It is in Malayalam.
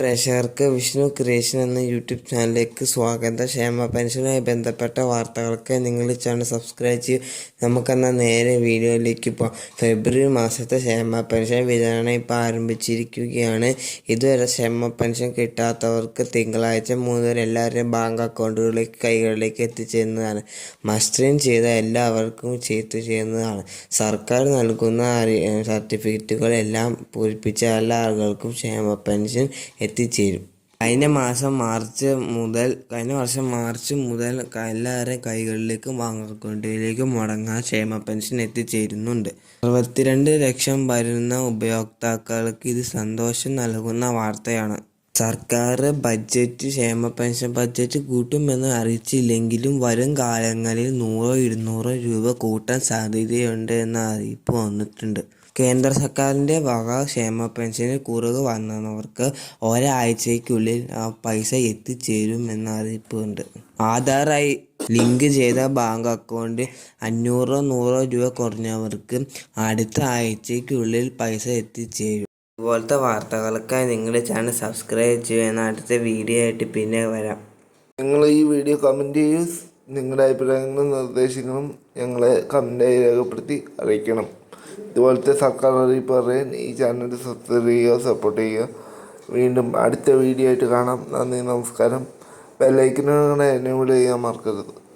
പ്രേക്ഷകർക്ക് വിഷ്ണു ക്രിയേഷൻ എന്ന യൂട്യൂബ് ചാനലിലേക്ക് സ്വാഗതം. ക്ഷേമ പെൻഷനുമായി ബന്ധപ്പെട്ട വാർത്തകൾക്ക് നിങ്ങൾ ചാനൽ സബ്സ്ക്രൈബ് ചെയ്യും. നമുക്കെന്നാൽ നേരെ വീഡിയോയിലേക്ക് പോകാം ഫെബ്രുവരി മാസത്തെ ക്ഷേമ പെൻഷൻ വിതരണം ഇപ്പോൾ ആരംഭിച്ചിരിക്കുകയാണ്. ഇതുവരെ ക്ഷേമ പെൻഷൻ കിട്ടാത്തവർക്ക് തിങ്കളാഴ്ച മൂന്ന് വരെ എല്ലാവരുടെയും ബാങ്ക് അക്കൗണ്ടുകളിലേക്ക് കൈകളിലേക്ക് എത്തിച്ചേരുന്നതാണ്. മസ്റ്ററിൻ ചെയ്ത എല്ലാവർക്കും ചെയ്തു ചെയ്യുന്നതാണ് സർക്കാർ നൽകുന്ന എല്ലാം പൂരിപ്പിച്ച എല്ലാ ആളുകൾക്കും ക്ഷേമ പെൻഷൻ എത്തിച്ചേരും. കഴിഞ്ഞ മാസം മാർച്ച് മുതൽ കഴിഞ്ഞ വർഷം മാർച്ച് മുതൽ എല്ലാവരെ കൈകളിലേക്കും ബാങ്ക് അക്കൗണ്ടിലേക്കും മുടങ്ങാൻ ക്ഷേമ പെൻഷൻ എത്തിച്ചേരുന്നുണ്ട്. അറുപത്തിരണ്ട് ലക്ഷം വരുന്ന ഉപയോക്താക്കൾക്ക് ഇത് സന്തോഷം നൽകുന്ന വാർത്തയാണ്. സർക്കാർ ബഡ്ജറ്റ് ക്ഷേമ പെൻഷൻ ബഡ്ജറ്റ് കൂട്ടുമെന്ന് അറിയിച്ചില്ലെങ്കിലും വരും കാലങ്ങളിൽ നൂറോ ഇരുന്നൂറോ രൂപ കൂട്ടാൻ സാധ്യതയുണ്ട് എന്ന അറിയിപ്പ് വന്നിട്ടുണ്ട്. കേന്ദ്ര സർക്കാരിന്റെ വക ക്ഷേമ പെൻഷന് കുറവ് വന്നവർക്ക് ഒരാഴ്ചയ്ക്കുള്ളിൽ ആ പൈസ എത്തിച്ചേരുമെന്ന അറിയിപ്പുണ്ട് ആധാറായി ലിങ്ക് ചെയ്ത ബാങ്ക് അക്കൗണ്ടിൽ അഞ്ഞൂറോ നൂറോ രൂപ കുറഞ്ഞവർക്ക് അടുത്ത ആഴ്ചയ്ക്കുള്ളിൽ പൈസ എത്തിച്ചേരും. ഇതുപോലത്തെ വാർത്തകൾക്കായി നിങ്ങളുടെ ചാനൽ സബ്സ്ക്രൈബ് ചെയ്യുന്ന അടുത്ത വീഡിയോ ആയിട്ട് പിന്നെ വരാം. നിങ്ങൾ ഈ വീഡിയോ കമന്റ് ചെയ്യൂ നിങ്ങളുടെ അഭിപ്രായങ്ങളും നിർദ്ദേശങ്ങളും ഞങ്ങളെ കമന്റായി രേഖപ്പെടുത്തി അറിയിക്കണം. ഇതുപോലത്തെ സർക്കാർ അറിയിപ്പ് അറിയാൻ ഈ ചാനൽ സബ്സ്ക്രൈബ് ചെയ്യുക സപ്പോർട്ട് ചെയ്യുക. വീണ്ടും അടുത്ത വീഡിയോ ആയിട്ട് കാണാം. നന്ദി നമസ്കാരം. ബെല്ലൈക്കിനെ എന്നെ വിളി ചെയ്യാൻ മറക്കരുത്.